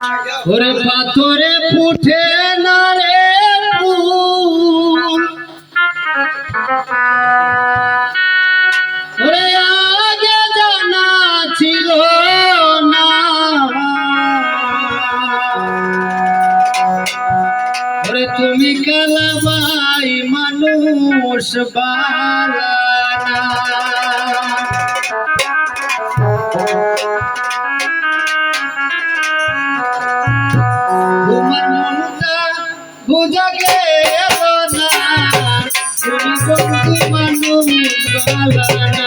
ওরে পাথরে পুঠে না রে ওরে আগে জানা ছিল না। ওরে তুমি কালাবাই মানুষ বালা। মানুষ গলানা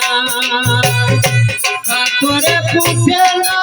হাতরে পুঠে না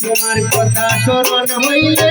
তোমার কথা স্মরণ হইলে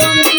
Some